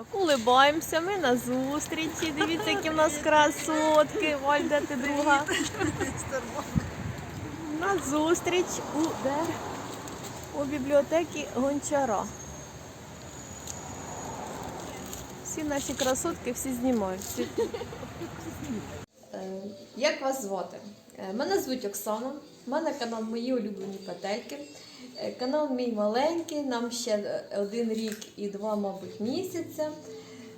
Так, улибаємося, ми на зустрічі. Дивіться, які в нас красотки. Валь, де ти друга? На зустріч у де? У бібліотеки Гончара. Всі наші красотки всі знімають. Е, Як вас звати? Е, Мене звуть Оксана. У мене канал Мої улюблені петельки. Е, Канал мій маленький, нам ще е, один рік і два, мабуть, місяця.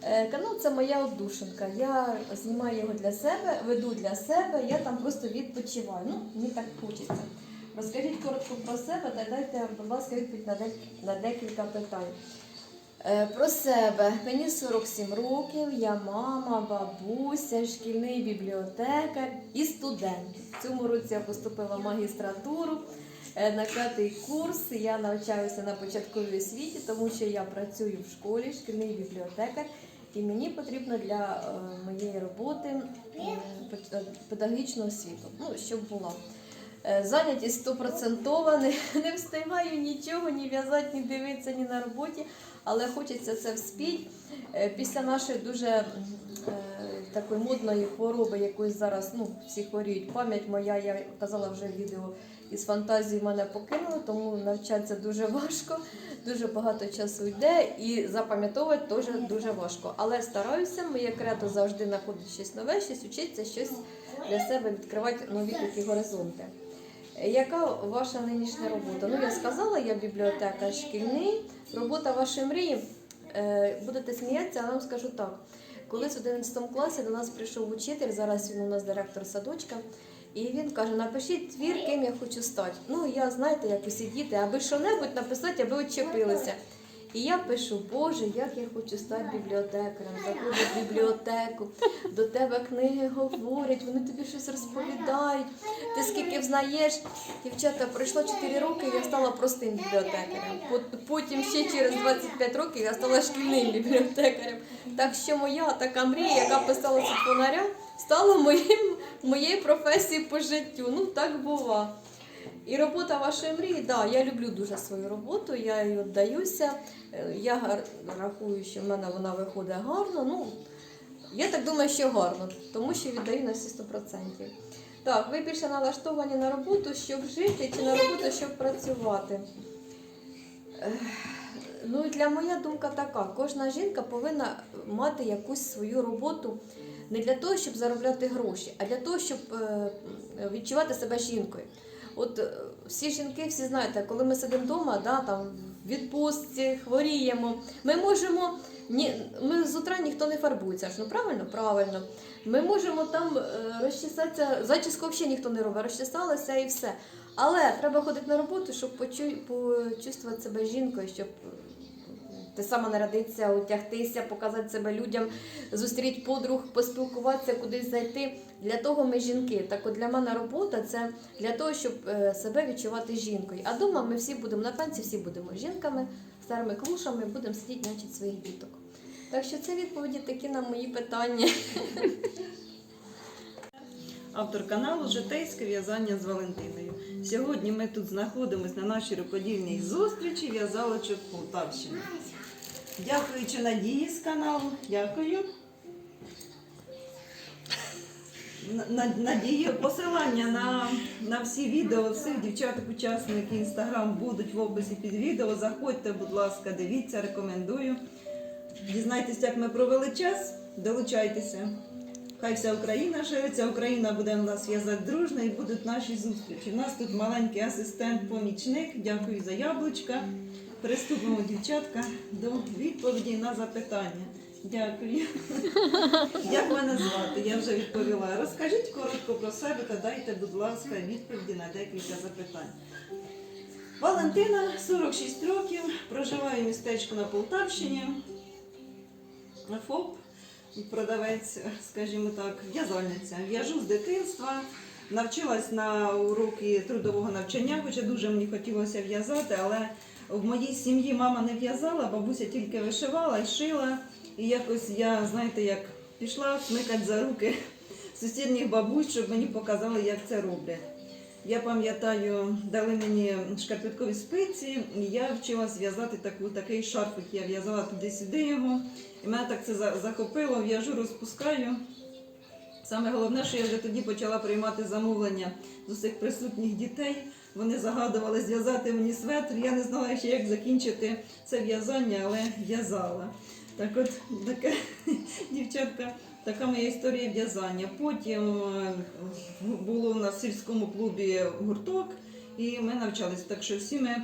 Е, Канал це моя одушинка. Я знімаю його для себе, веду для себе, я там просто відпочиваю. Ну, мені так хочеться. Розкажіть коротко про себе та дайте, будь ласка, відповідь на, дек- на декілька питань. Про себе. Мені 47 років, я мама, бабуся, шкільний бібліотекар і студент. В цьому році я поступила в магістратуру на п'ятий курс. Я навчаюся на початковій освіті, тому що я працюю в школі, шкільний бібліотекар, і мені потрібно для е, моєї роботи е, педагогічну освіту, ну, щоб була. Е, Зайнятість стопроцентова, не, не встигаю нічого, ні в'язати, ні дивитися, ні на роботі, але хочеться це вспіть. Е, Після нашої дуже е, такої модної хвороби, якої зараз ну, всі хворіють. Пам'ять моя, я казала вже відео, із фантазії мене покинула, тому навчатися дуже важко, дуже багато часу йде і запам'ятовувати теж дуже важко. Але стараюся, моє кредо завжди знаходить щось нове, щось вчитися, щось для себе відкривати нові такі горизонти. Яка ваша нинішня робота? Ну, я сказала, я бібліотека шкільний. Робота вашої мрії. Е, Будете сміятися, але вам скажу так. Колись в 11 класі до нас прийшов учитель, зараз він у нас директор садочка, і він каже: напишіть твір, ким я хочу стати. Ну, я знаєте, як усі діти, аби що-небудь написати, аби очепилися. І я пишу, Боже, як я хочу стати бібліотекарем, заходжу в бібліотеку, до тебе книги говорять, вони тобі щось розповідають. Ти скільки взнаєш, дівчата, пройшло 4 роки, я стала простим бібліотекарем. Потім ще через 25 років я стала шкільним бібліотекарем. Так що моя така мрія, яка писалася фонаря, стала моїм, моєю професією по життю. Ну так бува. І робота вашої мрії, да, я люблю дуже свою роботу, я їй віддаюся. Е, Я рахую, що в мене вона виходить гарно. Ну, я так думаю, що гарно, тому що віддаю на всі 100%. Так, ви більше налаштовані на роботу, щоб жити, чи на роботу, щоб працювати? Ну, для моя думка така: кожна жінка повинна мати якусь свою роботу не для того, щоб заробляти гроші, а для того, щоб е, відчувати себе жінкою. От е, всі жінки, всі знаєте, коли ми сидимо вдома, да, там в відпустці, хворіємо, ми можемо. Ні, ми з утра ніхто не фарбується. ж, Ну правильно? Правильно. Ми можемо там е, розчесатися, зачіску взагалі ніхто не робить, розчесалася і все. Але треба ходити на роботу, щоб почу, почувствувати себе жінкою, щоб е, ти сама народитися, одягтися, показати себе людям, зустріти подруг, поспілкуватися, кудись зайти. Для того ми жінки. Так от для мене робота це для того, щоб е, себе відчувати жінкою. А вдома ми всі будемо на пенсії, всі будемо жінками, старими клушами, будемо сидіти, нянчити своїх діток. Так що це відповіді такі на мої питання. автор каналу Житейське в'язання з Валентиною. Сьогодні ми тут знаходимося на нашій рукодільній зустрічі в'язалочок Полтавщини. Дякуючи Надії з каналу. Дякую. На- на- Надію, посилання на, на всі відео всіх дівчаток-учасників інстаграм будуть в описі під відео. Заходьте, будь ласка, дивіться, рекомендую. Дізнайтеся, як ми провели час, долучайтеся. Хай вся Україна шириться, Україна буде у нас в'язати дружно і будуть наші зустрічі. У нас тут маленький асистент-помічник. Дякую за яблучка. Приступимо, дівчатка, до відповіді на запитання. Дякую. Як мене звати? Я вже відповіла. Розкажіть коротко про себе та дайте, будь ласка, відповіді на декілька запитань. Валентина, 46 років, проживаю в містечку на Полтавщині. ФОП, продавець, скажімо так, в'язальниця. В'яжу з дитинства, навчилась на уроки трудового навчання, хоча дуже мені хотілося в'язати, але в моїй сім'ї мама не в'язала, бабуся тільки вишивала і шила. І якось я, знаєте, як пішла смикати за руки сусідніх бабусь, щоб мені показали, як це роблять. Я пам'ятаю, дали мені шкарпеткові спиці, і я вчилась в'язати таку, такий шарфик. Я в'язала туди-сюди його. І мене так це захопило, в'яжу, розпускаю. Саме головне, що я вже тоді почала приймати замовлення з усіх присутніх дітей. Вони загадували зв'язати мені светр. Я не знала ще, як закінчити це в'язання, але в'язала. Так от таке дівчатка, така моя історія в'язання. Потім е, було у нас в сільському клубі гурток, і ми навчалися. Так що всі ми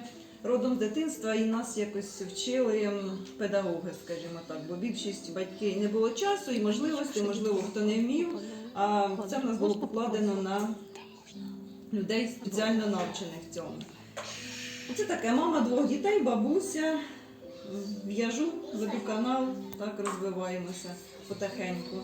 родом з дитинства і нас якось вчили педагоги, скажімо так, бо більшість батьків не було часу і можливостей, можливо, хто не вмів. А це в нас було покладено на людей спеціально навчених цьому. Це таке мама двох дітей, бабуся. В'яжу, веду канал, так розвиваємося потихеньку.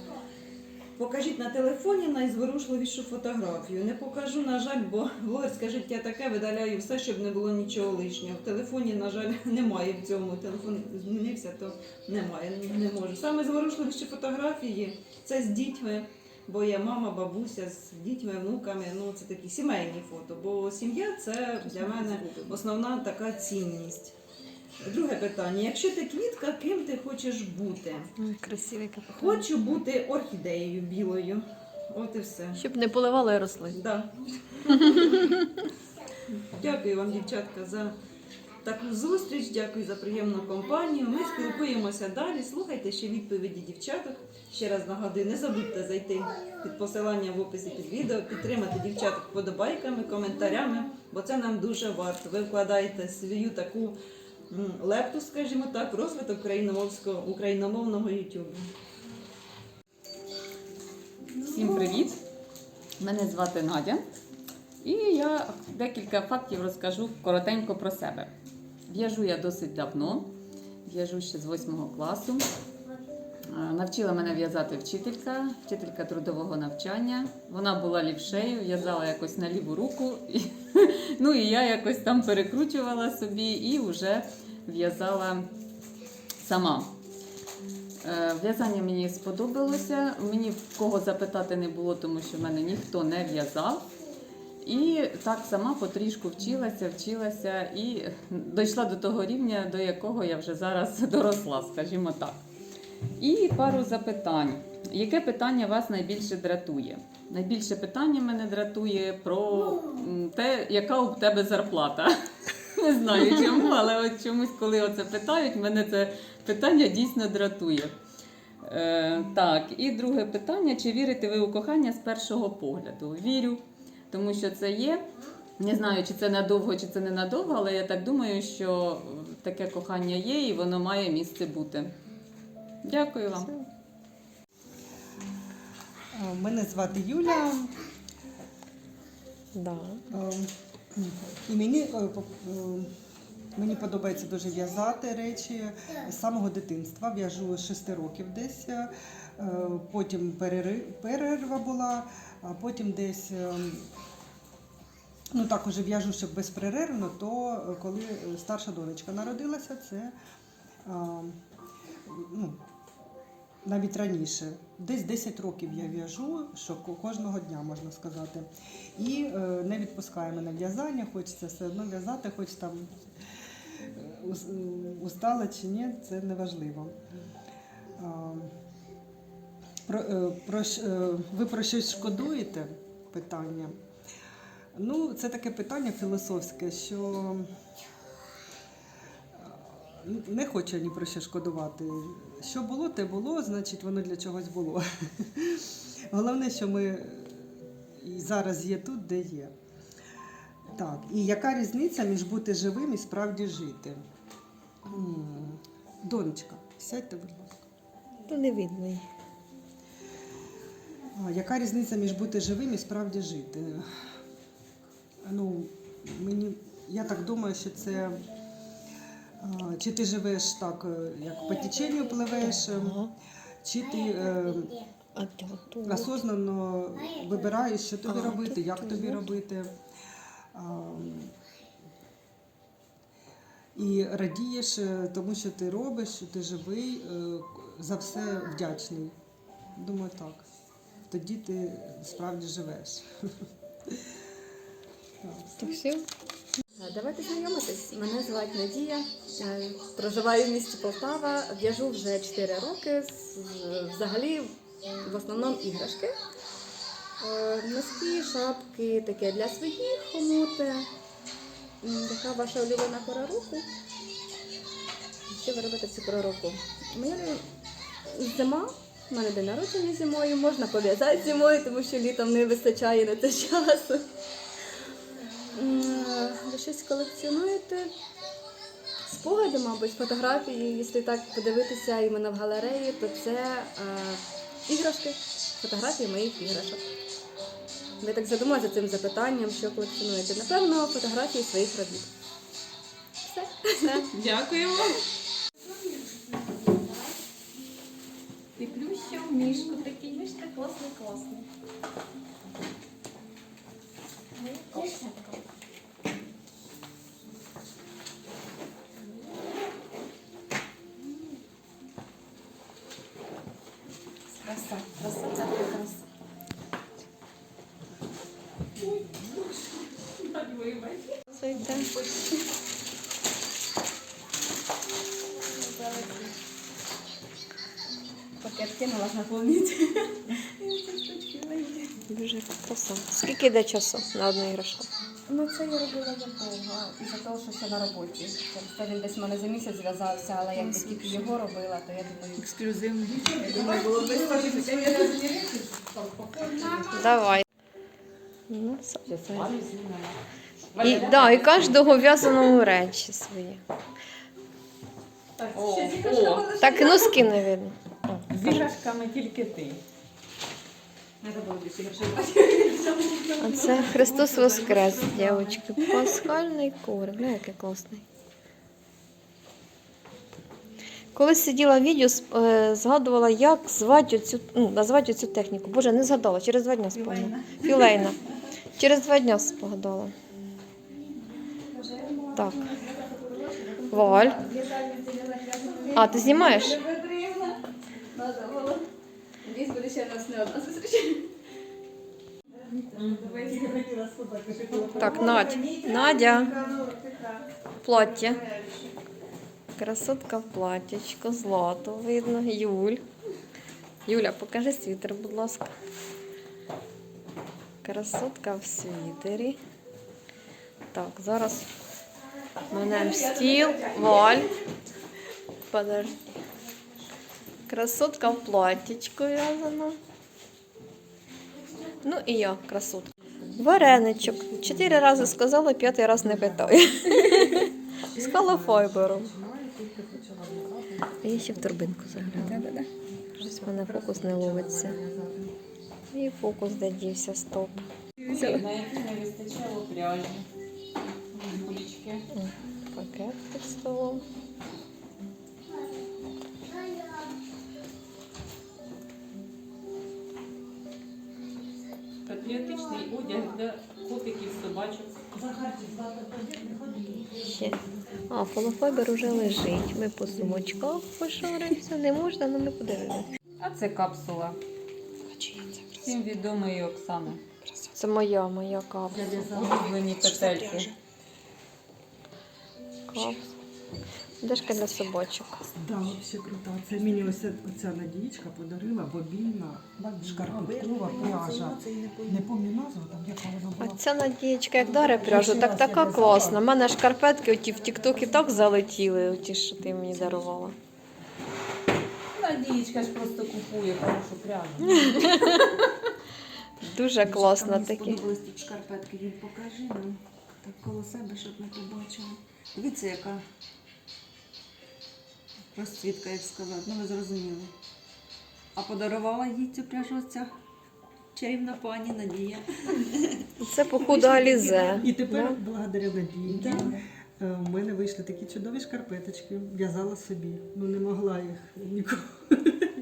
Покажіть на телефоні найзворушливішу фотографію. Не покажу, на жаль, бо блогерське життя таке, видаляю все, щоб не було нічого лишнього. В телефоні, на жаль, немає в цьому. Телефон змінився, то немає, не можу. Саме зворушливіші фотографії це з дітьми, бо я мама, бабуся з дітьми, внуками. Ну це такі сімейні фото. Бо сім'я це для мене основна така цінність. Друге питання: якщо ти квітка, ким ти хочеш бути? Красивий. Хочу бути орхідеєю білою. От і все. Щоб не поливали рослин. Да. Дякую вам, дівчатка, за таку зустріч. Дякую за приємну компанію. Ми спілкуємося далі. Слухайте ще відповіді дівчаток. Ще раз нагадую, не забудьте зайти під посиланням в описі під відео, підтримати дівчаток вподобайками, коментарями, бо це нам дуже варто. Ви вкладаєте свою таку лепту, скажімо так, в розвиток україномовного YouTube. Всім привіт! Мене звати Надя. І я декілька фактів розкажу коротенько про себе. В'яжу я досить давно, в'яжу ще з 8 класу. Навчила мене в'язати вчителька, вчителька трудового навчання. Вона була лівшею, в'язала якось на ліву руку. І, ну і я якось там перекручувала собі і вже в'язала сама. Е, В'язання мені сподобалося. Мені в кого запитати не було, тому що в мене ніхто не в'язав. І так сама потрішку вчилася, вчилася і дійшла до того рівня, до якого я вже зараз доросла, скажімо так. І пару запитань. Яке питання вас найбільше дратує? Найбільше питання мене дратує про те, яка у тебе зарплата. Не знаю чому, але от чомусь, коли оце питають, мене це питання дійсно дратує. Е, так, і друге питання: чи вірите ви у кохання з першого погляду? Вірю, тому що це є. Не знаю, чи це надовго, чи це не надовго, але я так думаю, що таке кохання є і воно має місце бути. Дякую вам. Е, Мене звати Юля, Да. е, і мені, е, мені подобається дуже в'язати речі з самого дитинства. В'яжу з 6 років десь. Е, Потім перерва була, а потім десь. е, Ну так уже в'яжу, щоб безперервно, то е, коли старша донечка народилася, це ну, навіть раніше. Десь 10 років я в'яжу, що кожного дня можна сказати. І не відпускає мене в'язання, хочеться все одно в'язати, хоч там устала чи ні, це не важливо. А, Про, е, про, е, ви про щось шкодуєте? Питання. Ну, це таке питання філософське, що е, не хочу ні про що шкодувати. Що було, те було, значить воно для чогось було. Головне, що ми зараз є тут, де є. Так, і яка різниця між бути живим і справді жити? Донечка, сядьте, будь ласка. То не видно. Яка різниця між бути живим і справді жити? Ну, мені, я так думаю, що це. Чи ти живеш так, е, як по теченню пливеш, е, чи ти е, осознанно вибираєш, що тобі робити, як тобі робити. І радієш, тому що ти робиш, що ти живий, за все вдячний. Думаю, так. Тоді ти справді живеш. Так, все. Давайте знайомитись. Мене звати Надія. Е, Проживаю в місті Полтава. В'яжу вже 4 роки. Взагалі, в основному іграшки. Е, Носки, шапки, таке для своїх хомути. Яка ваша улюблена пора року? Що ви робите цю пору року? Моя зима. У мене день народження зимою, можна пов'язати зимою, тому що літом не вистачає на це часу. Ви щось колекціонуєте? Спогади, мабуть, фотографії, якщо так подивитися іменно в галереї, то це е, іграшки, фотографії моїх іграшок. Ви так задумалися цим запитанням, що колекціонуєте? Напевно, фотографії своїх робіт. Все. Дякуємо. Ти плющив мішку, такий мішка класний, класний. Краса, краса. Кинула наповнити. Дуже краса. Скільки йде часу на одну іграшку? Ну це я робила недовго, із-за того, що ще на роботі. Через те він десь в мене за місяць зв'язався, але якби тільки його робила, то я думаю, Ексклюзивний. я думаю, було б вистачити. Давай. Ну, І, да, і кожного в'язаного речі свої. Так, і носки не видно. З іграшками тільки ти. Треба було більше грошей. А це Христос Воскрес, дівчатки. Пасхальний коврик. Ну, який класний. Коли сиділа в відео, е, згадувала, як звати оцю, ну, назвати оцю техніку. Боже, не згадала, через два дня спогадала. Філейна. Через два дня спогадала. Так. Валь. А, ти знімаєш? Було. Десь буде не одна зустріч. Так, Надь. Надя. Плаття. Красотка в платтячко, злато видно. Юль. Юля, покажи світер, будь ласка. Красотка в світері. Так, зараз мене стіл, валь. Подожди. Красотка в платтячко в'язана. Ну і я, красотка. Вареничок. Чотири рази сказала, п'ятий раз не питаю. З колофайбером. Я ще в турбинку загляну. Щось в мене фокус не ловиться. І фокус де дівся, стоп. На якій не вистачало. Гулечки. Пакет під столом. Патріотичний одяг для котиків, собачок. Ще. А, колофайбер уже лежить. Ми по сумочках пошаримося. Не можна, але ми подивимося. А це капсула. Всім відомої Оксани. Це моя, моя капсула. Улюблені петельки. Капсула. Дешка для собачок. Да, взагалі крута. Це мені ось оця Надієчка подарила бобільна шкарпеткова пряжа. Не пам'ятаю назву, там яка вона була. ця Надієчка, як даре пряжу, так така класна. У мене шкарпетки оті в Тіктокі так залетіли, оті, що ти мені дарувала. Надієчка ж просто купує хорошу пряжу. Дуже класно Мені сподобались тут шкарпетки, він покажи нам. Так коло себе, щоб ми побачили. Дивіться, яка розцвітка, як сказати, ну ви зрозуміли. А подарувала їй цю пряжу ця чарівна пані Надія. Це походу Алізе. І тепер, Да? благодаря Надії, е, в мене вийшли такі чудові шкарпеточки. В'язала собі. Ну не могла їх нікого.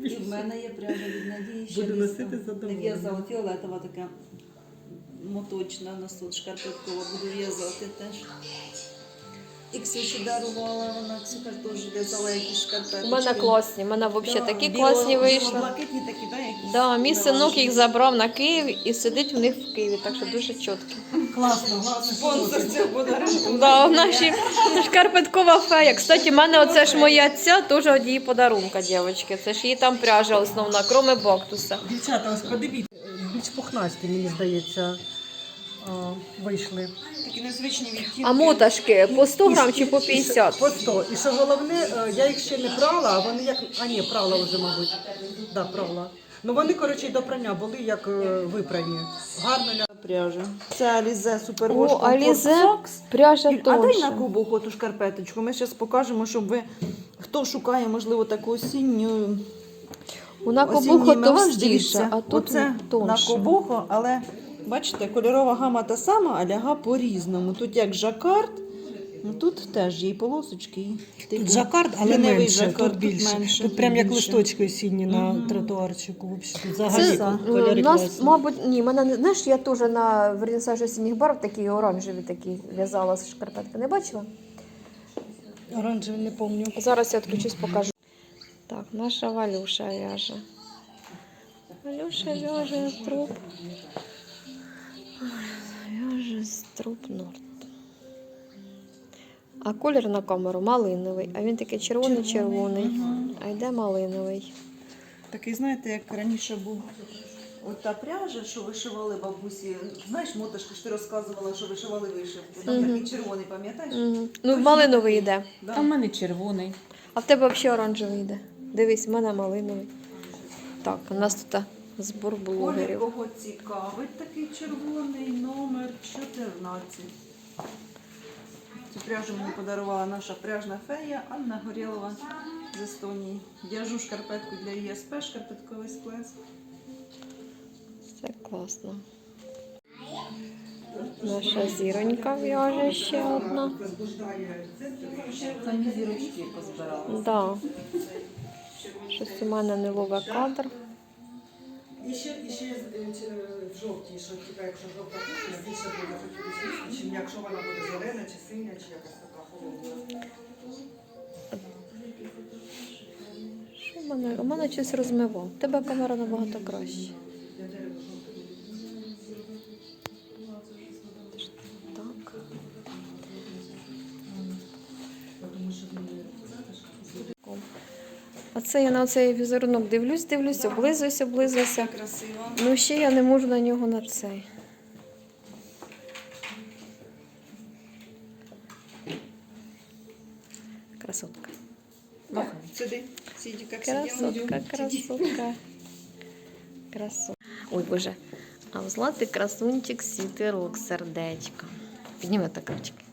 І в мене є пряжа від Надії, ще Буду носити. Не в'язала фіолетова така моточна носу шкарпеткова, буду в'язати теж. І Ксюші дарувала, вона Ксюха теж в'язала якісь шкарпетки. У мене класні, у мене взагалі такі класні вийшли. Блакитні такі, да, якісь? Да, мій синок їх забрав на Київ і сидить в них в Києві, так що дуже чіткі. Класно, класно. Спонсор цього подарунку. Да, наші шкарпеткова фея. Кстати, в мене оце ж моя ця теж від її подарунка, дівчатки. Це ж її там пряжа основна, кроме бактуса. Дівчата, ось подивіться. Більш пухнасті, мені здається, вийшли. Такі незвичні відтінки. А моташки по 100 грам чи по 50? По 100. І що головне, е, я їх ще не прала, а вони як. А ні, прала вже, мабуть. Да, прала. Ну вони, коротше, до прання були як е, випрані. Гарно ля. пряжа. Це Алізе О, Алізе, пряжа А дай на кубок оту шкарпеточку. Ми зараз покажемо, щоб ви хто шукає, можливо, таку осінню. Вона кобухо товстіша, а тут Оце на кобухо, але бачите, кольорова гама та сама, а ляга по-різному. Тут як жакард, ну тут теж є і полосочки. і типу Тут жакард, але лінивий менше, жакард, тут більше. менше, тут прям як більше. листочки осінні на Мгм. тротуарчику. Вообще. Тут Взагалі Це- е, кольори у нас, класні. мабуть, ні, мене не знаєш, я теж на вернісажі осінніх барв такі оранжеві такі в'язала з шкарпетки. Не бачила? Оранжевий не пам'ятаю. Зараз я відключусь, покажу. Так, наша Валюша в'яже. Валюша в'яже струп. В'яже струп норд. А колір на камеру малиновий. А він такий червоний-червоний. А йде малиновий. Такий, знаєте, як раніше був. От та пряжа, що вишивали бабусі. Знаєш, моташки, що ти розказувала, що вишивали вишивки. Там Мгм. такий червоний, пам'ятаєш? Мгм. Ну, малиновий йде. Да. Там в мене червоний. А в тебе взагалі оранжевий йде. Дивись, в мене малиновий. Так, у нас тут збор Колір блогерів. кого цікавить, такий червоний номер 14. Цю пряжу мені подарувала наша пряжна фея Анна Горєлова з Естонії. В'яжу шкарпетку для ЄСП, шкарпетковий сплеск. Це класно. Наша зіронька в'яже ще одна. Самі зірочки позбирала. Да. Щось у мене не лове кадр. І ще, і ще е, е, в жовтій, що типа, якщо жовта кухня, більше буде хотіти чим якщо вона буде зелена чи синя, чи якась така холодна. Що в мене? У мене щось розмивав. Тебе камера набагато краще. Це я на цей візерунок дивлюсь, дивлюсь, облизуюсь, облизуюся. Красиво. Ну ще я не можу на нього на цей. Красотка. Сиди. Сиди, як. Красотка, красотка. Красотка. Ой, боже. А в злати красунчик світерок, сердечко. Підніми так ручки.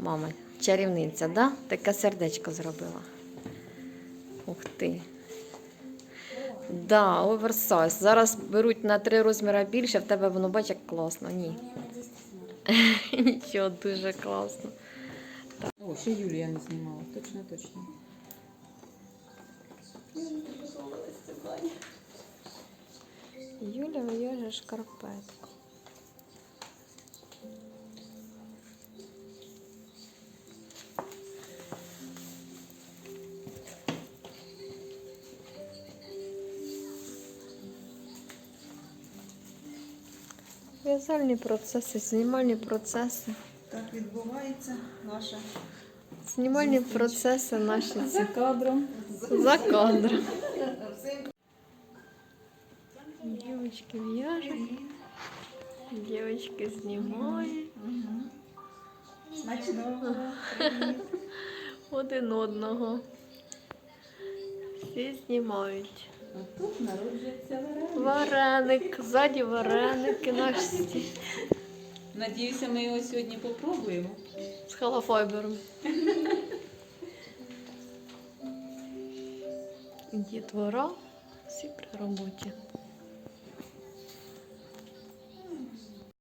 Мама, чарівниця, да? Таке сердечко зробила. Ух ти. Да, оверсайз. Зараз беруть на три розміри більше, в тебе воно бач, як класно. Ні. Нічого, дуже класно. О, ще Юлія не знімала. Точно, точно. Юля в'яже шкарпетку. В'язальні процеси, знімальні процеси. Так відбувається наша. Знімальні процеси наші За кадром. за кадром. Дівчатки в'яжуть, дівчатки знімають Смачного. один одного. Всі знімають. Тут народжується вареник. Вареник, ззаді вареники наші Надіюся, ми його сьогодні попробуємо. з халафайбером. Дітвора всі при роботі.